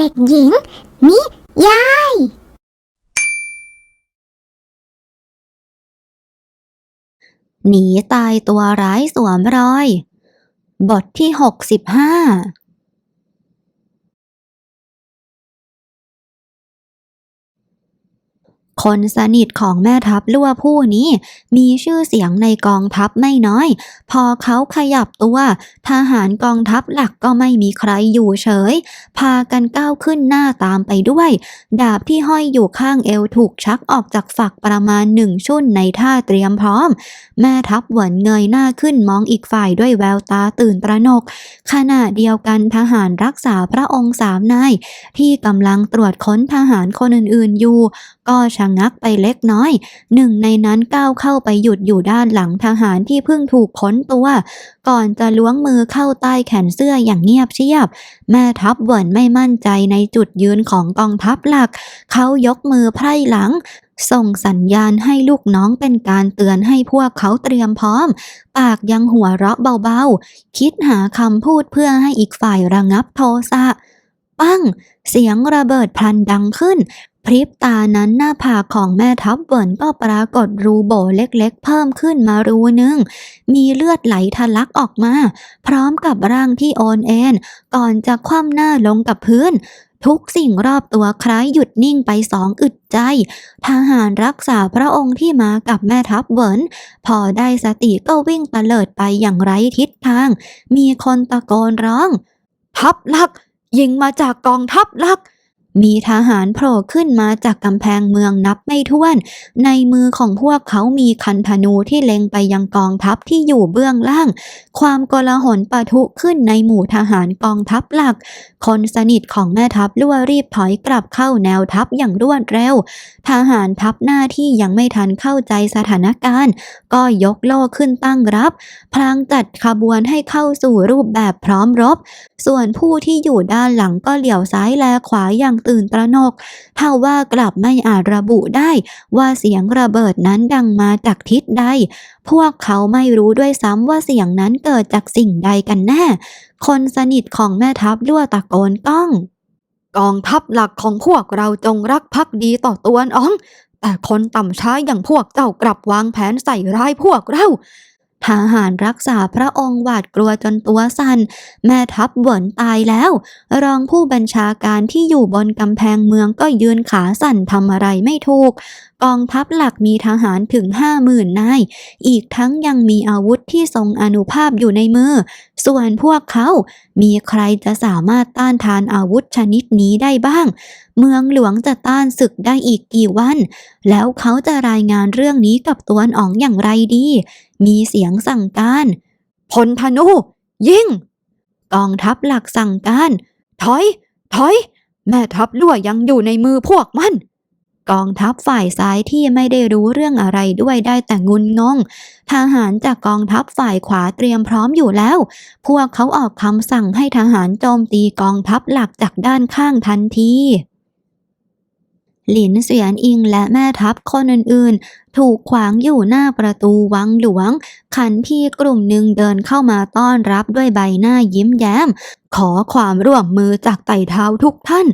เด็กหญิง นิยาย หนีตายตัวร้ายสวมรอย บทที่หกสิบห้า คนสนิทของแม่ทัพลั่วผู้นี้ มีชื่อเสียงในกองทัพไม่น้อย พอเขาขยับตัว ทหารกองทัพหลักก็ไม่มีใครอยู่เฉย พากันก้าวขึ้นหน้าตามไปด้วย ดาบที่ห้อยอยู่ข้างเอวถูกชักออกจากฝักประมาณหนึ่งชุ่นในท่าเตรียมพร้อม แม่ทัพเหวินเงยหน้าขึ้นมองอีกฝ่ายด้วยแววตาตื่นตระหนก ขณะเดียวกันทหารรักษาพระองค์สามนายที่กำลังตรวจค้นทหารคนอื่นๆอยู่ ก็ชะงักไปเล็กน้อย หนึ่งในนั้นก้าวเข้าไปหยุดอยู่ด้านหลังทหารที่เพิ่งถูกค้นตัว ก่อนจะล้วงมือเข้าใต้แขนเสื้ออย่างเงียบเชียบ แม่ทัพเวินไม่มั่นใจในจุดยืนของกองทัพหลัก เขายกมือไพร่หลังส่งสัญญาณให้ลูกน้องเป็นการเตือนให้พวกเขาเตรียมพร้อม ปากยังหัวเราะเบาๆ คิดหาคำพูดเพื่อให้อีกฝ่ายระงับโทสะ ปั้ง เสียงระเบิดพลันดังขึ้น พริบตานั้นหน้าผากของแม่ทัพเวิร์นก็ปรากฏรูโบเล็กๆ เพิ่มขึ้นมารูนึง มีเลือดไหลทะลักออกมา พร้อมกับร่างที่โอนเอ็นก่อนจะคว่ำหน้าลงกับพื้น ทุกสิ่งรอบตัวคล้ายหยุดนิ่งไปสองอึดใจ ทหารรักษาพระองค์ที่มากับแม่ทัพเวิร์นพอได้สติก็วิ่งตะเลิดไปอย่างไร้ทิศทาง มีคนตะโกนร้อง ทัพลัก ยิงมาจากกองทัพลัก มีทหารโผล่ขึ้นมาจากกำแพงเมืองนับไม่ถ้วน ในมือของพวกเขามีคันธนูที่เล็งไปยังกองทัพที่อยู่เบื้องล่าง ความโกลาหลปะทุขึ้นในหมู่ทหารกองทัพหลัก คนสนิทของแม่ทัพลั่วรีบถอยกลับเข้าแนวทัพอย่างรวดเร็ว ทหารทัพหน้าที่ยังไม่ทันเข้าใจสถานการณ์ ก็ยกโล่ขึ้นตั้งรับ พลางจัดขบวนให้เข้าสู่รูปแบบพร้อมรบ ส่วนผู้ที่อยู่ด้านหลังก็เหลียวซ้ายแลขวาอย่างตื่นตระหนกถ้าว่ากลับไม่อาจระบุได้ว่าเสียงระเบิดนั้นดังมาจากทิศใด พวกเขาไม่รู้ด้วยซ้ำว่าเสียงนั้นเกิดจากสิ่งใดกันแน่ คนสนิทของแม่ทัพลั่วตะโกนก้อง กองทัพหลักของพวกเราจงรักภักดีต่อตัวน้อง แต่คนต่ำช้าอย่างพวกเจ้ากลับวางแผนใส่ร้ายพวกเรา ทหารรักษาพระองค์หวาดกลัวจนตัวสัน่น แม่ทัพเหวินตายแล้ว รองผู้บัญชาการที่อยู่บนกำแพงเมืองก็ยืนขาสั่นทำอะไรไม่ถูก กองทัพหลักมีทหารถึงห้าหมื่นนาย อีกทั้งยังมีอาวุธที่ทรงอนุภาพอยู่ในมือ ส่วนพวกเขา มีใครจะสามารถต้านทานอาวุธชนิดนี้ได้บ้าง เมืองหลวงจะต้านศึกได้อีกกี่วัน แล้วเขาจะรายงานเรื่องนี้กับตัวนอ๋องอย่างไรดี มีเสียงสั่งการพลธนู ยิงกองทัพหลักสั่งการ ถอย ถอย แม่ทัพลั่วยังอยู่ในมือพวกมัน กองทัพฝ่ายซ้ายที่ไม่ได้รู้เรื่องอะไรด้วยได้แต่งุนงง ทหารจากกองทัพฝ่ายขวาเตรียมพร้อมอยู่แล้ว พวกเขาออกคำสั่งให้ทหารโจมตีกองทัพหลักจากด้านข้างทันทีหลินเสียนอิงและแม่ทัพคนอื่นๆ ถูกขวางอยู่หน้าประตูวังหลวง ขันที่กลุ่มหนึ่งเดินเข้ามาต้อนรับด้วยใบหน้ายิ้มแย้ม ขอความร่วมมือจากไต่เท้าทุกท่าน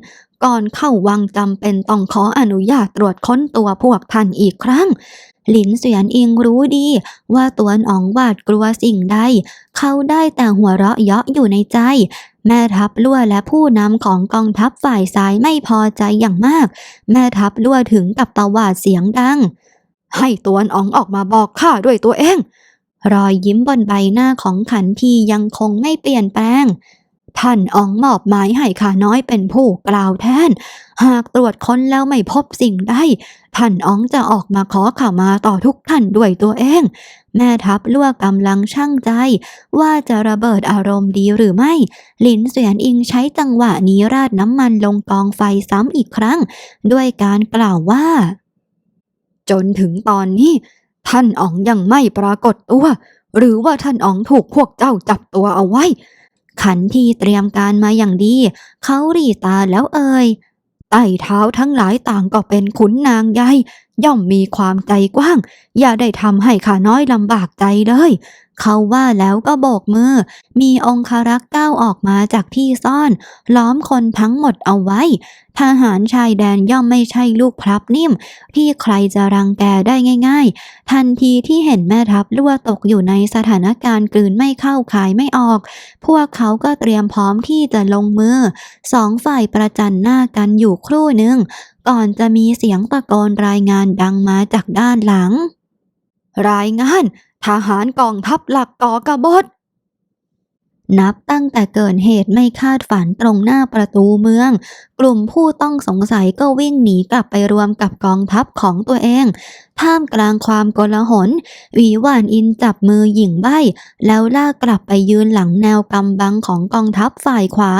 ก่อนเข้าวังจำเป็นต้องขออนุญาตตรวจค้นตัวพวกท่านอีกครั้ง หลินเสียนอิงรู้ดีว่าตวนอ๋องหวาดกลัวสิ่งใด เขาได้แต่หัวเราะเยาะอยู่ในใจ แม่ทัพลั่วและผู้นำของกองทัพฝ่ายซ้ายไม่พอใจอย่างมาก แม่ทัพลั่วถึงกับตะหวาดเสียงดัง ให้ตวนอ๋องออกมาบอกข้าด้วยตัวเอง รอยยิ้มบนใบหน้าของขันทียังคงไม่เปลี่ยนแปลง ท่านอ๋องมอบหมายให้ข้าน้อยเป็นผู้กล่าวแทน หากตรวจค้นแล้วไม่พบสิ่งใด ท่านอ๋องจะออกมาขอข่ามาต่อทุกท่านด้วยตัวเอง แม่ทัพลั่วกำลังช่างใจ ว่าจะระเบิดอารมณ์ดีหรือไม่ หลินเสียนอิงใช้จังหวะนี้ราดน้ำมันลงกองไฟซ้ำอีกครั้ง ด้วยการกล่าวว่า จนถึงตอนนี้ ท่านอ๋องยังไม่ปรากฏตัว หรือว่าท่านอ๋องถูกพวกเจ้าจับตัวเอาไว้ ขันทีเตรียมการมาอย่างดี เขาหรีตาแล้วเอ่ยไต่เท้าทั้งหลายต่างก็เป็นขุนนางใหญ่ย่อมมีความใจกว้าง อย่าได้ทำให้ข้าน้อยลำบากใจเลย เขาว่าแล้วก็โบกมือ มีองคารักษ์ก้าวออกมาจากที่ซ่อน ล้อมคนทั้งหมดเอาไว้ ทหารชายแดนย่อมไม่ใช่ลูกพลับนิ่ม ที่ใครจะรังแกได้ง่าย ๆ ทันทีที่เห็นแม่ทัพลั่วตกอยู่ในสถานการณ์กลืนไม่เข้าขายไม่ออก พวกเขาก็เตรียมพร้อมที่จะลงมือ สองฝ่ายประจันหน้ากันอยู่ครู่หนึ่ง ก่อนจะมีเสียงตะโกนรายงานดังมาจากด้านหลังรายงาน ทหารกองทัพหลักก่อกบฏ นับตั้งแต่เกิดเหตุไม่คาดฝันตรงหน้าประตูเมือง กลุ่มผู้ต้องสงสัยก็วิ่งหนีกลับไปรวมกับกองทัพของตัวเองท่ามกลางความโกลาหลวีหวานอินจับมือหญิงใบ้แล้วลากกลับไปยืนหลังแนวกำบังของกองทัพฝ่ายขวา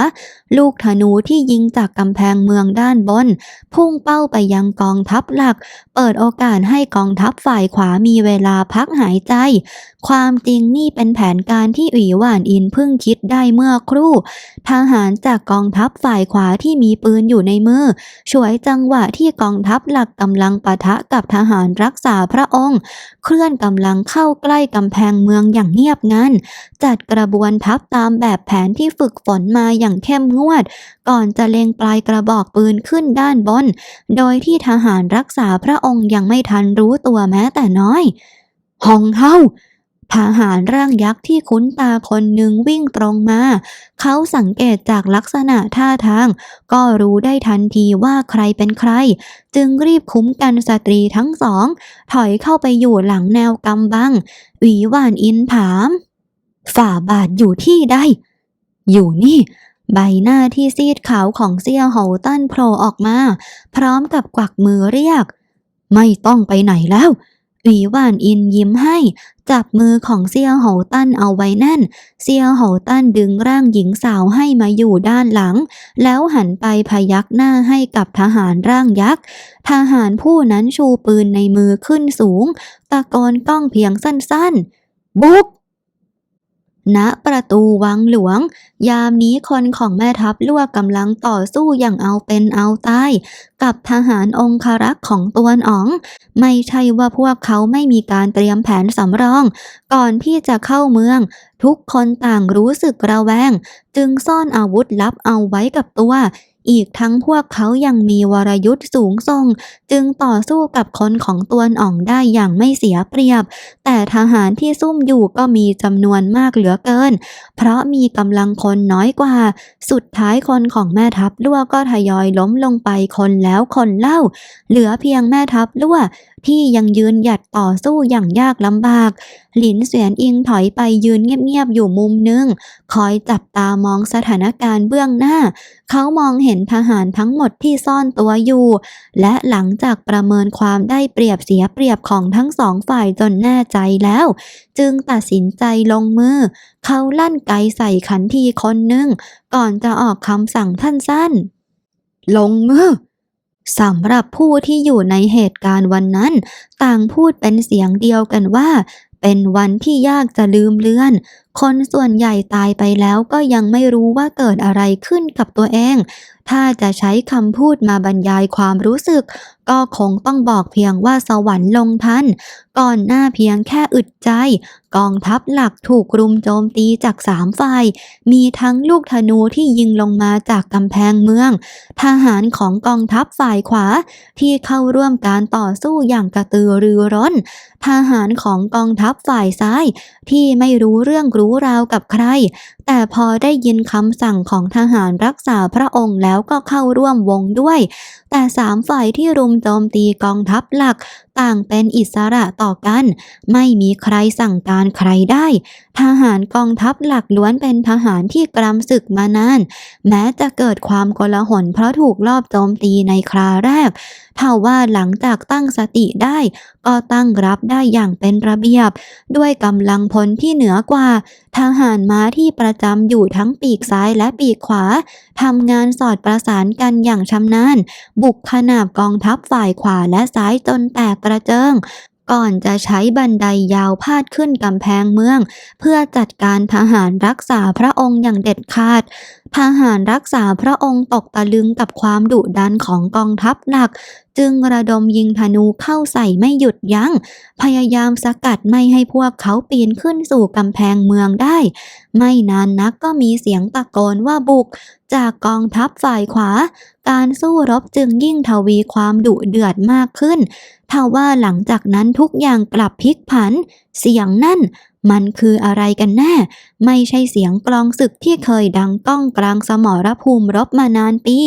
ลูกธนูที่ยิงจากกำแพงเมืองด้านบน พุ่งเป้าไปยังกองทัพหลัก เปิดโอกาสให้กองทัพฝ่ายขวามีเวลาพักหายใจ ความจริงนี่เป็นแผนการที่หวีหวานอินเพิ่งคิดได้เมื่อครู่ ทหารจากกองทัพฝ่ายขวาที่มีปืนอยู่ในมือช่วยจังหวะที่กองทัพหลักกำลังปะทะกับทหารรักษาพระองค์ เคลื่อนกำลังเข้าใกล้กำแพงเมืองอย่างเงียบงันจัดกระบวนทัพตามแบบแผนที่ฝึกฝนมาอย่างเข้มงวด ก่อนจะเล็งปลายกระบอกปืนขึ้นด้านบน โดยที่ทหารรักษาพระองค์ยังไม่ทันรู้ตัวแม้แต่น้อย หองเฮา ทหารร่างยักษ์ที่คุ้นตาคนหนึ่งวิ่งตรงมา เขาสังเกตจากลักษณะท่าทาง ก็รู้ได้ทันทีว่าใครเป็นใคร จึงรีบคุ้มกันสตรีทั้งสอง ถอยเข้าไปอยู่หลังแนวกำบังหวีหวานอินถาม ฝ่าบาทอยู่ที่ใด อยู่นี่ใบหน้าที่ซีดขาวของเซียโหวตั้นโผล่ออกมา พร้อมกับกวักมือเรียก ไม่ต้องไปไหนแล้ว หวีหวานอินยิ้มให้ จับมือของเซียโหตั้นเอาไว้แน่น เซียโหตั้นดึงร่างหญิงสาวให้มาอยู่ด้านหลัง แล้วหันไปพยักหน้าให้กับทหารร่างยักษ์ ทหารผู้นั้นชูปืนในมือขึ้นสูง ตะโกนก้องเพียงสั้นๆ บุก ณประตูวังหลวง ยามนี้คนของแม่ทัพลั่วกำลังต่อสู้อย่างเอาเป็นเอาตาย กับทหารองคารักษ์ของตวนอ๋อง ไม่ใช่ว่าพวกเขาไม่มีการเตรียมแผนสำรอง ก่อนที่จะเข้าเมือง ทุกคนต่างรู้สึกระแวง จึงซ่อนอาวุธลับเอาไว้กับตัว อีกทั้งพวกเขายังมีวรยุทธ์สูงส่ง จึงต่อสู้กับคนของตวนอ่องได้อย่างไม่เสียเปรียบ แต่ทหารที่ซุ่มอยู่ก็มีจำนวนมากเหลือเกิน เพราะมีกำลังคนน้อยกว่า สุดท้ายคนของแม่ทัพลั่วก็ทยอยล้มลงไปคนแล้วคนเล่า เหลือเพียงแม่ทัพลั่ว ที่ยังยืนหยัดต่อสู้อย่างยากลำบาก หลินเสวียนอิงถอยไปยืนเงียบๆอยู่มุมหนึง คอยจับตามองสถานการณ์เบื้องหน้า เขามองเห็นทหารทั้งหมดที่ซ่อนตัวอยู่ และหลังจากประเมินความได้เปรียบเสียเปรียบของทั้งสองฝ่ายจนแน่ใจแล้ว จึงตัดสินใจลงมือ เขาลั่นไกใส่ขันทีคนหนึ่ง ก่อนจะออกคำสั่งท่านสั้น ลงมือ สำหรับผู้ที่อยู่ในเหตุการณ์วันนั้น ต่างพูดเป็นเสียงเดียวกันว่า เป็นวันที่ยากจะลืมเลือน คนส่วนใหญ่ตายไปแล้วก็ยังไม่รู้ว่าเกิดอะไรขึ้นกับตัวเอง ถ้าจะใช้คำพูดมาบรรยายความรู้สึกก็คงต้องบอกเพียงว่าสวรรค์ลงทัน ก่อนหน้าเพียงแค่อึดใจ กองทัพหลักถูกรุมโจมตีจากสามฝ่าย มีทั้งลูกธนูที่ยิงลงมาจากกำแพงเมือง ทหารของกองทัพฝ่ายขวา ที่เข้าร่วมการต่อสู้อย่างกระตือรือร้น ทหารของกองทัพฝ่ายซ้าย ที่ไม่รู้เรื่องรู้ราวกับใคร แต่พอได้ยินคำสั่งของทหารรักษาพระองค์แล้วก็เข้าร่วมวงด้วย แต่สามฝ่ายที่รุมโจมตีกองทัพหลัก ต่างเป็นอิสระต่อกัน ไม่มีใครสั่งการใครได้ ทหารกองทัพหลักล้วนเป็นทหารที่กรำศึกมานาน แม้จะเกิดความโกลาหลเพราะถูกลอบโจมตีในคราแรกเท่าว่าหลังจากตั้งสติได้ ก็ตั้งรับได้อย่างเป็นระเบียบ ด้วยกำลังพลที่เหนือกว่า ทหารม้าที่ประจำอยู่ทั้งปีกซ้ายและปีกขวาทำงานสอดประสานกันอย่างชำนาญ บุกขนาบกองทัพฝ่ายขวาและซ้ายจนแตกกระเจิง ก่อนจะใช้บันไดยาวพาดขึ้นกำแพงเมือง เพื่อจัดการทหารรักษาพระองค์อย่างเด็ดขาด ทหารรักษาพระองค์ตกตะลึงกับความดุดันของกองทัพหลัก จึงระดมยิงธนูเข้าใส่ไม่หยุดยัง้ง พยายามสกัดไม่ให้พวกเขาปีนขึ้นสู่กำแพงเมืองได้ ไม่นานนักก็มีเสียงตะโกนว่าบุก จากกองทัพฝ่ายขวา การสู้รบจึงยิ่งทวีความดุเดือดมากขึ้นทว่าหลังจากนั้นทุกอย่างกลับพลิกผัน เสียงนั่น มันคืออะไรกันแน่ ไม่ใช่เสียงกลองศึกที่เคยดังก้องกลางสมรภูมิรบมานานปี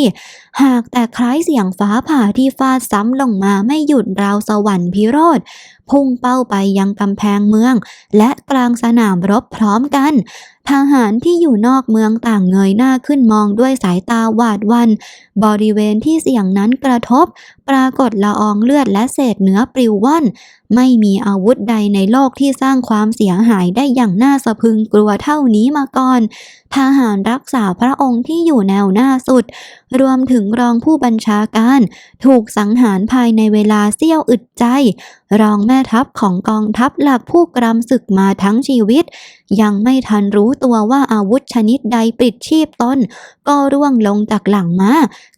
หากแต่คล้ายเสียงฟ้าผ่าที่ฟาดซ้ำลงมาไม่หยุดราวสวรรค์พิโรธพุ่งเป้าไปยังกำแพงเมือง และกลางสนามรบพร้อมกัน ทหารที่อยู่นอกเมืองต่างเงยหน้าขึ้นมองด้วยสายตาหวาดวัน บริเวณที่เสียงนั้นกระทบ ปรากฏละอองเลือดและเศษเนื้อปลิวว่อน ไม่มีอาวุธใดในโลกที่สร้างความเสียหายได้อย่างน่าสะพึงกลัวเท่านี้มาก่อน ทหารรักษาพระองค์ที่อยู่แนวหน้าสุด รวมถึงรองผู้บัญชาการ ถูกสังหารภายในเวลาเสี้ยวอึดใจ รองแม่ทัพของกองทัพหลักผู้กรำศึกมาทั้งชีวิต ยังไม่ทันรู้ตัวว่าอาวุธชนิดใดปลิดชีพตนก็ร่วงลงจากหลังม้า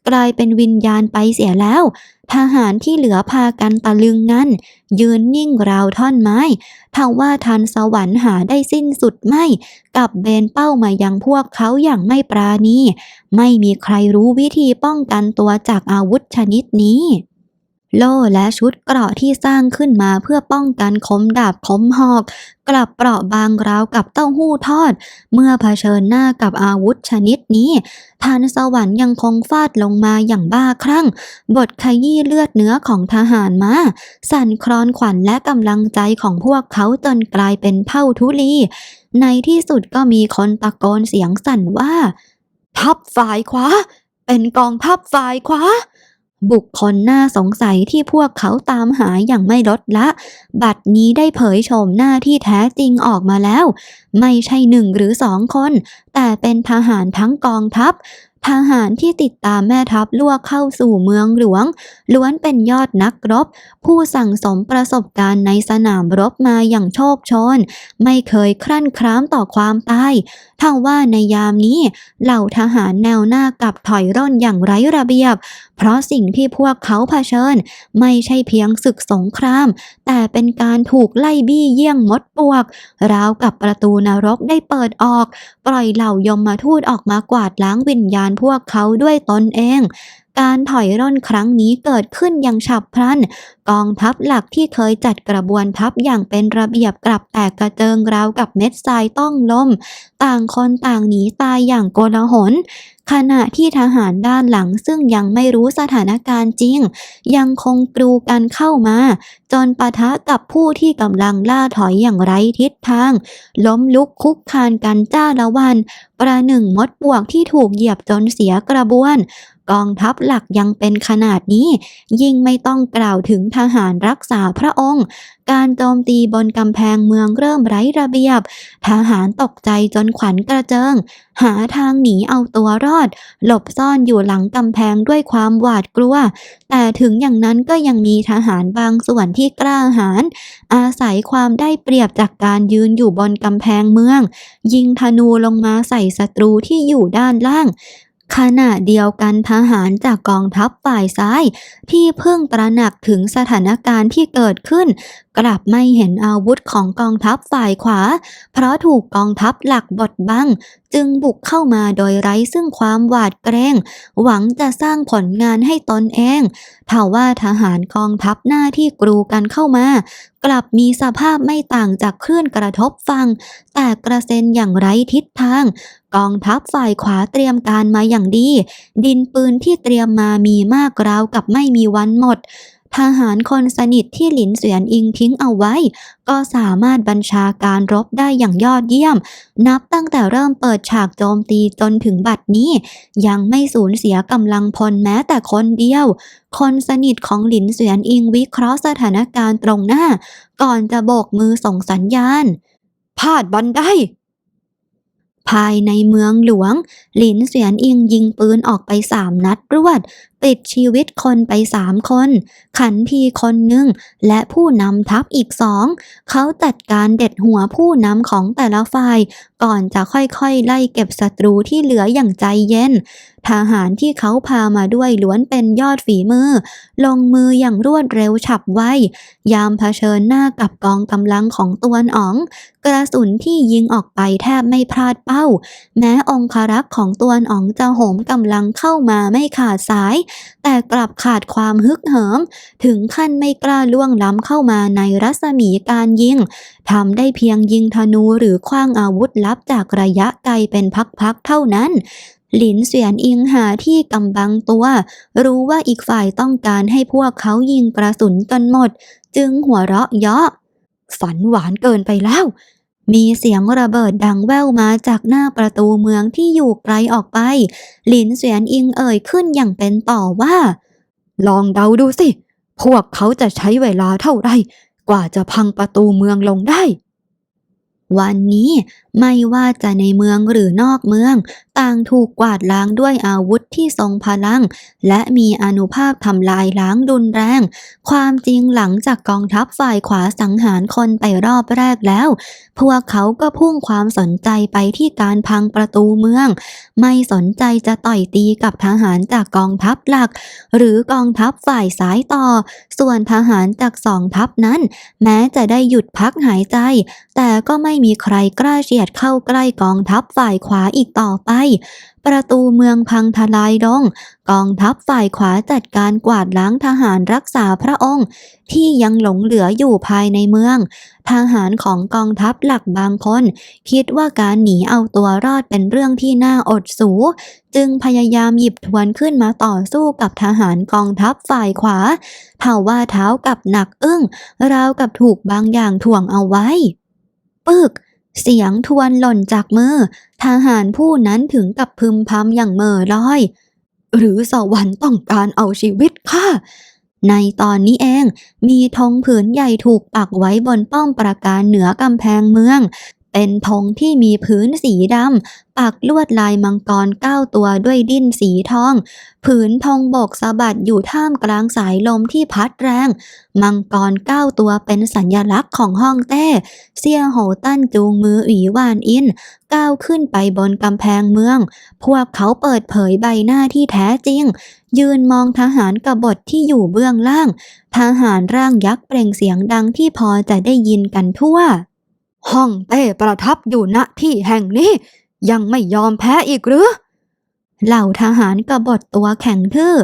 กลายเป็นวิญญาณไปเสียแล้ว ทหารที่เหลือพากันตะลึงงันยืนนิ่งราวท่อนไม้ทว่าทันสวรรค์หาได้สิ้นสุดไม่ กับเบนเป้ามายังพวกเขาอย่างไม่ปราณี ไม่มีใครรู้วิธีป้องกันตัวจากอาวุธชนิดนี้ โล่และชุดเกราะที่สร้างขึ้นมาเพื่อป้องกันคมดาบคมหอก กลับเปราะบางราวกับเต้าหู้ทอด เมื่อเผชิญหน้ากับอาวุธชนิดนี้ทานสวรรค์ยังคงฟาดลงมาอย่างบ้าคลั่ง บทขยี้เลือดเนื้อของทหารมา สั่นคลอนขวัญและกำลังใจของพวกเขาจนกลายเป็นเท่าทุลี ในที่สุดก็มีคนตะโกนเสียงสั่นว่า ทัพฝ่ายขวา เป็นกองทัพฝ่ายขวา บุคคลน่าสงสัยที่พวกเขาตามหาอย่างไม่ลดละ บัดนี้ได้เผยโฉมหน้าที่แท้จริงออกมาแล้ว ไม่ใช่หนึ่งหรือสองคน แต่เป็นทหารทั้งกองทัพ ทหารที่ติดตามแม่ทัพลวกเข้าสู่เมืองหลวง ล้วนเป็นยอดนักรบ ผู้สั่งสมประสบการณ์ในสนามรบมาอย่างโชคชน ไม่เคยครั่นคร้ามต่อความตายเท่าว่าในยามนี้ เหล่าทหารแนวหน้ากลับถอยร่นอย่างไร้ระเบียบ เพราะสิ่งที่พวกเขาเผชิญ ไม่ใช่เพียงศึกสงคราม แต่เป็นการถูกไล่บี้เยี่ยงมดปวก ราวกับประตูนรกได้เปิดออก ปล่อยเหล่ายมมาทูตออกมากวาดล้างวิญญาณพวกเขาด้วยตนเอง การถอยร่นครั้งนี้เกิดขึ้นอย่างฉับพลัน กองทัพหลักที่เคยจัดกระบวนทัพอย่างเป็นระเบียบกลับแตกกระเจิงราวกับเม็ดทรายต้องลม ต่างคนต่างหนีตายอย่างโกลาหลขณะที่ทหารด้านหลังซึ่งยังไม่รู้สถานการณ์จริง ยังคงกรูกันเข้ามา จนปะทะกับผู้ที่กำลังล่าถอยอย่างไร้ทิศทาง ล้มลุกคุกคานกันจ้าละวัน ประหนึ่งมดปวกที่ถูกเหยียบจนเสียกระบวน กองทัพหลักยังเป็นขนาดนี้ ยิ่งไม่ต้องกล่าวถึงทหารรักษาพระองค์ การโจมตีบนกำแพงเมืองเริ่มไร้ระเบียบ ทหารตกใจจนขวัญกระเจิง หาทางหนีเอาตัวรอด หลบซ่อนอยู่หลังกำแพงด้วยความหวาดกลัว แต่ถึงอย่างนั้นก็ยังมีทหารบางส่วนที่กล้าหาญอาศัยความได้เปรียบจากการยืนอยู่บนกำแพงเมือง ยิงธนูลงมาใส่ศัตรูที่อยู่ด้านล่าง ขณะเดียวกันทหารจากกองทัพฝ่ายซ้าย ที่เพิ่งตระหนักถึงสถานการณ์ที่เกิดขึ้นกลับไม่เห็นอาวุธของกองทัพฝ่ายขวา เพราะถูกกองทัพหลักบดบัง จึงบุกเข้ามาโดยไร้ซึ่งความหวาดเกรง หวังจะสร้างผลงานให้ตนเองทว่าทหารกองทัพหน้าที่กรูกันเข้ามา กลับมีสภาพไม่ต่างจากคลื่นกระทบฟัง แต่กระเซ็นอย่างไร้ทิศทาง กองทัพฝ่ายขวาเตรียมการมาอย่างดี ดินปืนที่เตรียมมามีมากราวกับไม่มีวันหมด ทหารคนสนิทที่หลินเสวียนอิงทิ้งเอาไว้ ก็สามารถบัญชาการรบได้อย่างยอดเยี่ยม นับตั้งแต่เริ่มเปิดฉากโจมตีจนถึงบัดนี้ ยังไม่สูญเสียกำลังพลแม้แต่คนเดียว คนสนิทของหลินเสวียนอิงวิเคราะห์สถานการณ์ตรงหน้า ก่อนจะโบกมือส่งสัญญาณพาดบันไดภายในเมืองหลวง หลินเสวียนอิงยิงปืนออกไปสามนัดรวด ปิดชีวิตคนไปสามคน ขันทีคนหนึ่ง และผู้นำทัพอีกสอง เขาจัดการเด็ดหัวผู้นำของแต่ละฝ่าย ก่อนจะค่อยๆ ไล่เก็บศัตรูที่เหลืออย่างใจเย็น ทหารที่เขาพามาด้วยล้วนเป็นยอดฝีมือ ลงมืออย่างรวดเร็วฉับไว ยามเผชิญหน้ากับกองกำลังของตวนอ๋อง กระสุนที่ยิงออกไปแทบไม่พลาดเป้า แม้องคารักษ์ของตวนอ๋องจะโหมกำลังเข้ามาไม่ขาดสายแต่กลับขาดความฮึกเหิม ถึงขั้นไม่กล้าล่วงล้ำเข้ามาในรัศมีการยิงทำได้เพียงยิงธนูหรือคว้างอาวุธลับจากระยะไกลเป็นพักๆเท่านั้นหลินเสียนอิงหาที่กำบังตัว รู้ว่าอีกฝ่ายต้องการให้พวกเขายิงกระสุนกันหมด จึงหัวเราะเยาะฝันหวานเกินไปแล้ว มีเสียงระเบิดดังแว่วมาจากหน้าประตูเมืองที่อยู่ไกลออกไป หลินเสวียนอิงเอ่ยขึ้นอย่างเป็นต่อว่า ลองเดาดูสิ พวกเขาจะใช้เวลาเท่าไหร่ กว่าจะพังประตูเมืองลงได้ วันนี้ไม่ว่าจะในเมืองหรือนอกเมือง ต่างถูกกวาดล้างด้วยอาวุธที่ทรงพลัง และมีอนุภาพทำลายล้างรุนแรง ความจริงหลังจากกองทัพฝ่ายขวาสังหารคนไปรอบแรกแล้ว พวกเขาก็พุ่งความสนใจไปที่การพังประตูเมือง ไม่สนใจจะต่อยตีกับทหารจากกองทัพหลัก หรือกองทัพฝ่ายสายต่อ ส่วนทหารจากสองทัพนั้น แม้จะได้หยุดพักหายใจ แต่ก็ไม่มีใครกล้าเฉียดเข้าใกล้กองทัพฝ่ายขวาอีกต่อไป ประตูเมืองพังทลายลง กองทัพฝ่ายขวาจัดการกวาดล้างทหารรักษาพระองค์ ที่ยังหลงเหลืออยู่ภายในเมือง ทหารของกองทัพหลักบางคน คิดว่าการหนีเอาตัวรอดเป็นเรื่องที่น่าอดสู จึงพยายามหยิบทวนขึ้นมาต่อสู้กับทหารกองทัพฝ่ายขวาเท่าว่าเท้ากับหนักอึ้งราวกับถูกบางอย่างถ่วงเอาไว้ ปึก เสียงทวนหล่นจากมือ ทหารผู้นั้นถึงกับพึมพำอย่างเม่อลอย หรือสวรรค์ต้องการเอาชีวิตข้าในตอนนี้เองมีธงผืนใหญ่ถูกปักไว้บนป้อมปราการเหนือกำแพงเมือง เป็นธงที่มีพื้นสีดำ ปักลวดลายมังกรเก้าตัวด้วยดิ้นสีทอง ผืนธงบกสะบัดอยู่ท่ามกลางสายลมที่พัดแรง มังกรเก้าตัวเป็นสัญลักษณ์ของห้องเต้ เซี่ยโหตั้นจูงมือหวีวานอิน ก้าวขึ้นไปบนกำแพงเมือง พวกเขาเปิดเผยใบหน้าที่แท้จริง ยืนมองทหารกบฏที่อยู่เบื้องล่าง ทหารร่างยักษ์เปล่งเสียงดังที่พอจะได้ยินกันทั่ว ห้องเต้ประทับอยู่ณที่แห่งนี้ ยังไม่ยอมแพ้อีกหรือ เหล่าทหารกบฏตัวแข็งทื่อ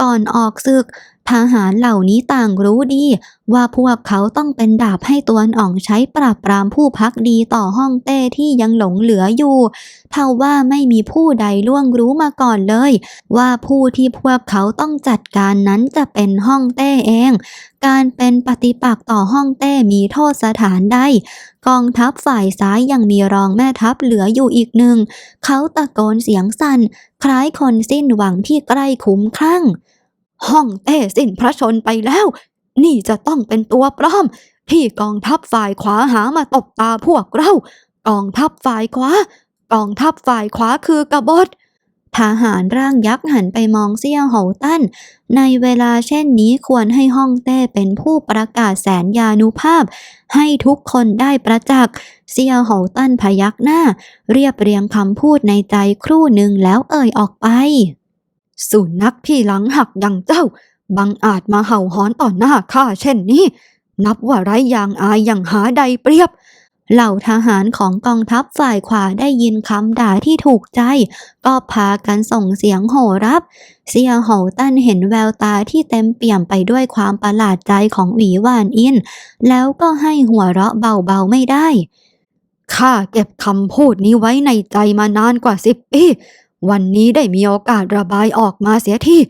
ก่อนออกศึก ทหารเหล่านี้ต่างรู้ดี ว่าพวกเขาต้องเป็นดาบให้ตวนอ่องใช้ปราบปรามผู้พักดีต่อห้องเต้ที่ยังหลงเหลืออยู่เท่าว่าไม่มีผู้ใดล่วงรู้มาก่อนเลย ว่าผู้ที่พวกเขาต้องจัดการนั้นจะเป็นห้องเต้เอง การเป็นปฏิปักษ์ต่อห้องเต้มีโทษสถานใดกองทัพฝ่ายซ้ายยังมีรองแม่ทัพเหลืออยู่อีกหนึ่ง เขาตะโกนเสียงสั่น คล้ายคนสิ้นหวังที่ใกล้คุ้มคลั่ง ห้องเต้สิ้นพระชนไปแล้ว นี่จะต้องเป็นตัวปลอม ที่กองทัพฝ่ายขวาหามาตบตาพวกเรา กองทัพฝ่ายขวากองทัพฝ่ายขวาคือกบฏทหารร่างยักษ์หันไปมองเซี่ยวโหตั้น ในเวลาเช่นนี้ควรให้ห้องเต้เป็นผู้ประกาศแสนยานุภาพ ให้ทุกคนได้ประจักษ์เซี่ยวโหตั้นพยักหน้า เรียบเรียงคำพูดในใจครู่หนึ่งแล้วเอ่ยออกไป สุนัขที่หลังหักอย่างเจ้า บังอาจมาเห่าหอนต่อหน้าข้าเช่นนี้ นับว่าไร้ยางอายอย่างหาใดเปรียบ เหล่าทหารของกองทัพฝ่ายขวาได้ยินคำด่าที่ถูกใจ ก็พากันส่งเสียงโห่รับ เซียโหตั้นเห็นแววตาที่เต็มเปี่ยมไปด้วยความประหลาดใจของหวีหวานอิน แล้วก็ให้หัวเราะเบาๆไม่ได้ข้าเก็บคำพูดนี้ไว้ในใจมานานกว่าสิบปี วันนี้ได้มีโอกาสระบายออกมาเสียที่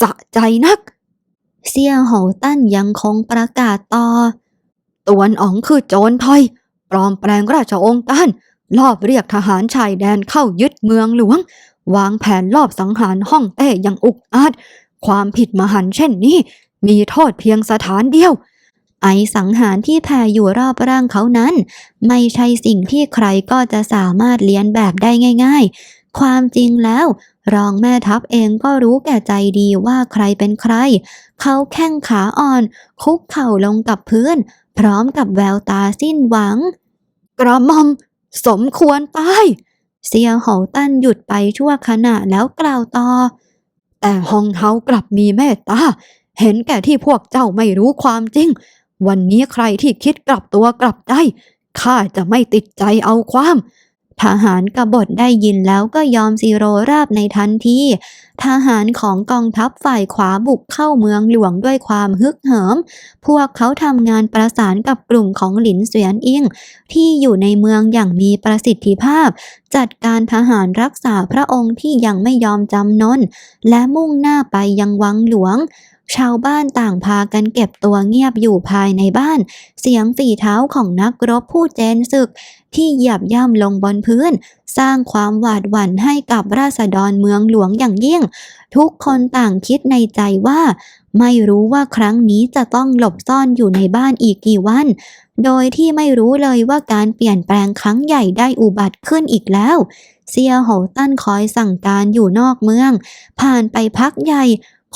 สะใจนัก เซียโหตั้นยังคงประกาศต่อ ตวนอ๋องคือโจรถอย ปลอมแปลงราชองค์การลอบเรียกทหารชายแดนเข้ายึดเมืองหลวง วางแผนลอบสังหารห้องเต้อย่างอุกอาจ ความผิดมหันเช่นนี้ มีโทษเพียงสถานเดียว ไอสังหารที่แผ่อยู่รอบร่างเขานั้น ไม่ใช่สิ่งที่ใครก็จะสามารถเลียนแบบได้ง่าย ๆ ความจริงแล้ว รองแม่ทัพเองก็รู้แก่ใจดีว่าใครเป็นใคร เขาแข้งขาอ่อน คุกเข่าลงกับพื้น พร้อมกับแววตาสิ้นหวัง กระหม่อม สมควรตายเซียโหวตันหยุดไปชั่วขณะแล้วกล่าวต่อ แต่ฮองเฮากลับมีเมตตา เห็นแก่ที่พวกเจ้าไม่รู้ความจริง วันนี้ใครที่คิดกลับตัวกลับใจข้าจะไม่ติดใจเอาความ ทหารกบฏได้ยินแล้วก็ยอมซีโรราบในทันทีทหารของกองทัพฝ่ายขวาบุกเข้าเมืองหลวงด้วยความฮึกเหิม พวกเขาทำงานประสานกับกลุ่มของหลินเสวียนอิง ที่อยู่ในเมืองอย่างมีประสิทธิภาพ จัดการทหารรักษาพระองค์ที่ยังไม่ยอมจำนนและมุ่งหน้าไปยังวังหลวง ชาวบ้านต่างพากันเก็บตัวเงียบอยู่ภายในบ้าน เสียงฝีเท้าของนักรบผู้เจนศึก ที่หยียบย่ำลงบนพื้น สร้างความหวาดหวั่นให้กับราษฎรเมืองหลวงอย่างยิ่ง ทุกคนต่างคิดในใจว่า ไม่รู้ว่าครั้งนี้จะต้องหลบซ่อนอยู่ในบ้านอีกกี่วัน โดยที่ไม่รู้เลยว่าการเปลี่ยนแปลงครั้งใหญ่ได้อุบัติขึ้นอีกแล้วเซียโหตันคอยสั่งการอยู่นอกเมือง ผ่านไปพักใหญ่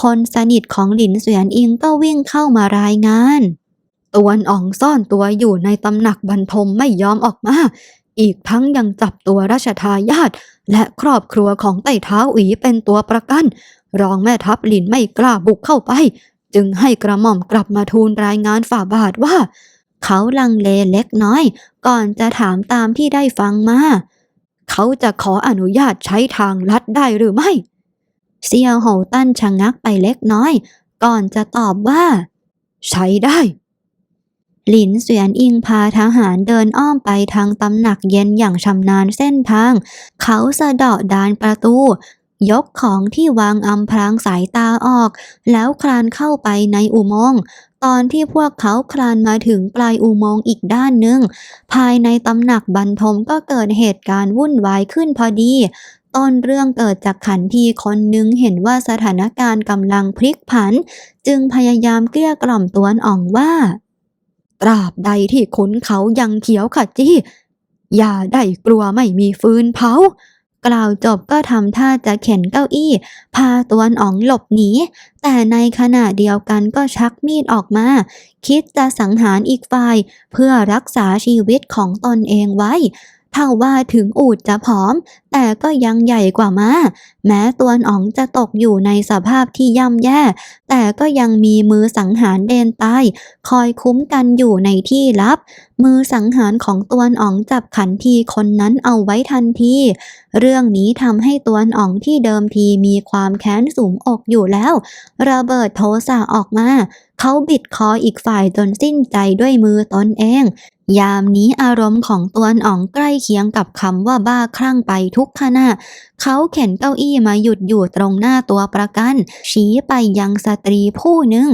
คนสนิทของหลินเสวียนอิงก็วิ่งเข้ามารายงานตวนอ่องซ่อนตัวอยู่ในตำหนักบรรทมไม่ยอมออกมา อีกทั้งยังจับตัวราชทายาทและครอบครัวของไต่เท้าอีเป็นตัวประกัน รองแม่ทัพหลินไม่กล้าบุกเข้าไป จึงให้กระหม่อมกลับมาทูลรายงานฝ่าบาทว่า เขาลังเลเล็กน้อย ก่อนจะถามตามที่ได้ฟังมา เขาจะขออนุญาตใช้ทางลัดได้หรือไม่ เซียวโหวตันชะงักไปเล็กน้อย ก่อนจะตอบว่า ใช้ได้ หลินเสียนอิงพาทหารเดินอ้อมไปทางตำหนักเย็นอย่างชำนาญเส้นทาง เขาสะเดาะดานประตู ยกของที่วางอำพรางสายตาออก แล้วคลานเข้าไปในอุโมงค์ตอนที่พวกเขาคลานมาถึงปลายอุโมงค์อีกด้านหนึ่ง ภายในตำหนักบรรทมก็เกิดเหตุการณ์วุ่นวายขึ้นพอดี ต้นเรื่องเกิดจากขันทีคนหนึ่งเห็นว่าสถานการณ์กำลังพลิกผัน จึงพยายามเกลี้ยกล่อมตวนอ่องว่า ตราบใดที่ขุนเขายังเขียวขจีอย่าได้กลัวไม่มีฟืนเผากล่าวจบก็ทำท่าจะเข็นเก้าอี้ พาตวนอ่องหลบหนี แต่ในขณะเดียวกันก็ชักมีดออกมา คิดจะสังหารอีกฝ่าย เพื่อรักษาชีวิตของตนเองไว้ เท่าว่าถึงอูดจะผอม แต่ก็ยังใหญ่กว่ามา้า แม้ตัวอ๋องจะตกอยู่ในสภาพที่ย่ำแย่ แต่ก็ยังมีมือสังหารเดนใต้คอยคุ้มกันอยู่ในที่ลับ มือสังหารของตัวอ๋องจับขันทีคนนั้นเอาไว้ทันที เรื่องนี้ทำให้ตัวอ๋องที่เดิมทีมีความแค้นสูงอกอยู่แล้ว ระเบิดโทสะออกมา เขาบิดคออีกฝ่ายจนสิ้นใจด้วยมือตนเอง ยามนี้อารมณ์ของตวนอ๋องใกล้เคียงกับคำว่าบ้าคลั่งไปทุกขณะ เขาเข็นเก้าอี้มาหยุดอยู่ตรงหน้าตัวประกัน ชี้ไปยังสตรีผู้หนึ่ง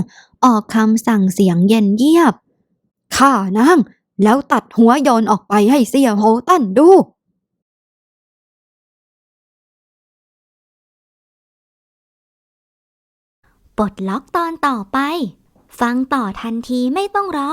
ออกคำสั่งเสียงเย็นเยียบ ข้านางแล้วตัดหัวโยนออกไปให้เสียโฮตันดูปลดล็อกตอนต่อไป ฟังต่อทันทีไม่ต้องรอ